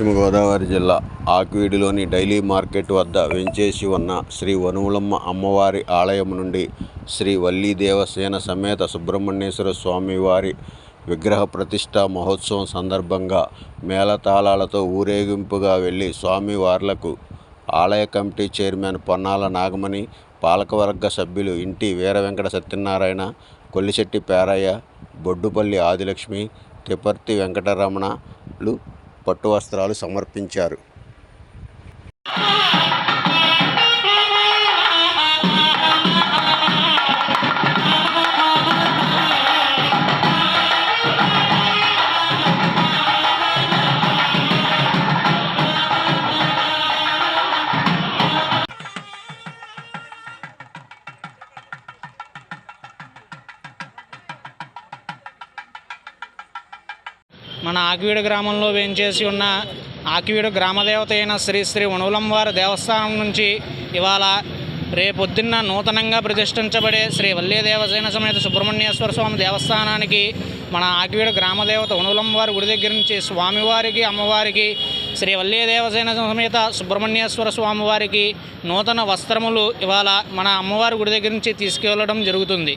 పశ్చిమ గోదావరి జిల్లా ఆక్వీడిలోని daily market వద్ద వెంచేసి ఉన్న శ్రీ వనువులమ్మ అమ్మవారి ఆలయం నుండి శ్రీ వల్లీ దేవసేన సమేత సుబ్రహ్మణ్యేశ్వర స్వామివారి విగ్రహ ప్రతిష్ఠ మహోత్సవం సందర్భంగా మేళతాళాలతో ఊరేగింపుగా వెళ్ళి స్వామివార్లకు ఆలయ కమిటీ చైర్మన్ పొన్నాల నాగమణి పాలకవర్గ సభ్యులు ఇంటి వీర వెంకట సత్యనారాయణ కొల్లిశెట్టి పేరయ్య బొడ్డుపల్లి ఆదిలక్ష్మి తిపర్తి వెంకటరమణలు పట్టు వస్త్రాలు సమర్పించారు. మన ఆకివీడు గ్రామంలో వేంచేసి ఉన్న ఆకివీడు గ్రామదేవత అయిన శ్రీ శ్రీ వనులంవారి దేవస్థానం నుంచి ఇవాళ రేపొద్దున్న నూతనంగా ప్రతిష్ఠించబడే శ్రీ వల్లీ దేవసేన సమేత సుబ్రహ్మణ్యేశ్వర స్వామి దేవస్థానానికి మన ఆకివీడు గ్రామదేవత వనులంవారి గుడి దగ్గర నుంచి స్వామివారికి అమ్మవారికి శ్రీ వల్లీ దేవసేన సమేత సుబ్రహ్మణ్యేశ్వర స్వామివారికి నూతన వస్త్రములు ఇవాళ మన అమ్మవారి గుడి దగ్గర నుంచి తీసుకెళ్ళడం జరుగుతుంది.